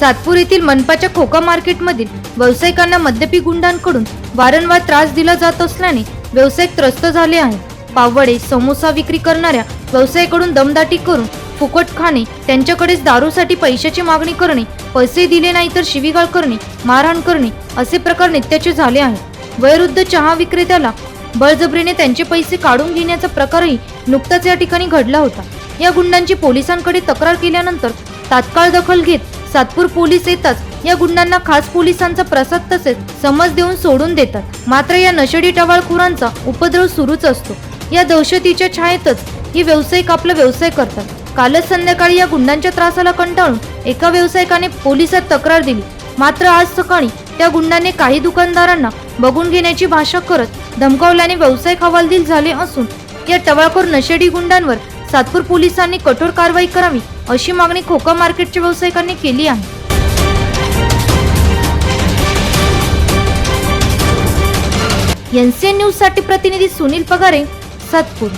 सातपूर येथील मनपाच्या खोका मार्केटमधील व्यावसायिकांना मद्यपी गुंडांकडून वारंवार त्रास दिला जात असल्याने व्यावसायिक त्रस्त झाले आहेत. पावडे समोसा विक्री करणाऱ्या व्यवसायाकडून दमदाटी करून फुकट खाणे त्यांच्याकडेच दारूसाठी पैशाची मागणी करणे पैसे दिले नाही तर शिवीगाळ करणे मारहाण करणे असे प्रकार नित्याचे झाले आहेत. वयोवृद्ध चहा विक्रेत्याला बळजबरीने त्यांचे पैसे काढून घेण्याचा प्रकारही नुकताच या ठिकाणी घडला होता. या गुंडांची पोलिसांकडे तक्रार केल्यानंतर तात्काळ दखल घेत सातपूर पोलीस येताच या गुंडांना खास पोलिसांचा प्रसाद तसेच समज देऊन सोडून देतात. मात्र या नशेडी टवाळखोरांचा उपद्रव सुरूच असतो. या दहशतीच्या छायेतच हे व्यावसायिक आपला व्यवसाय करतात. कालच संध्याकाळी या गुंडांच्या त्रासाला कंटाळून एका व्यावसायिकाने पोलिसात तक्रार दिली. मात्र आज सकाळी त्या गुंडाने काही दुकानदारांना बघून घेण्याची भाषा करत धमकावल्याने व्यावसायिक हवालदिल झाले असून या टवाळखोर नशेडी गुंडांवर सातपूर पोलिसांनी कठोर कारवाई करावी अशी मागणी खोका मार्केटच्या व्यावसायिकांनी केली आहे. एनसीएन न्यूजसाठी प्रतिनिधी सुनील पगारे सातपूर.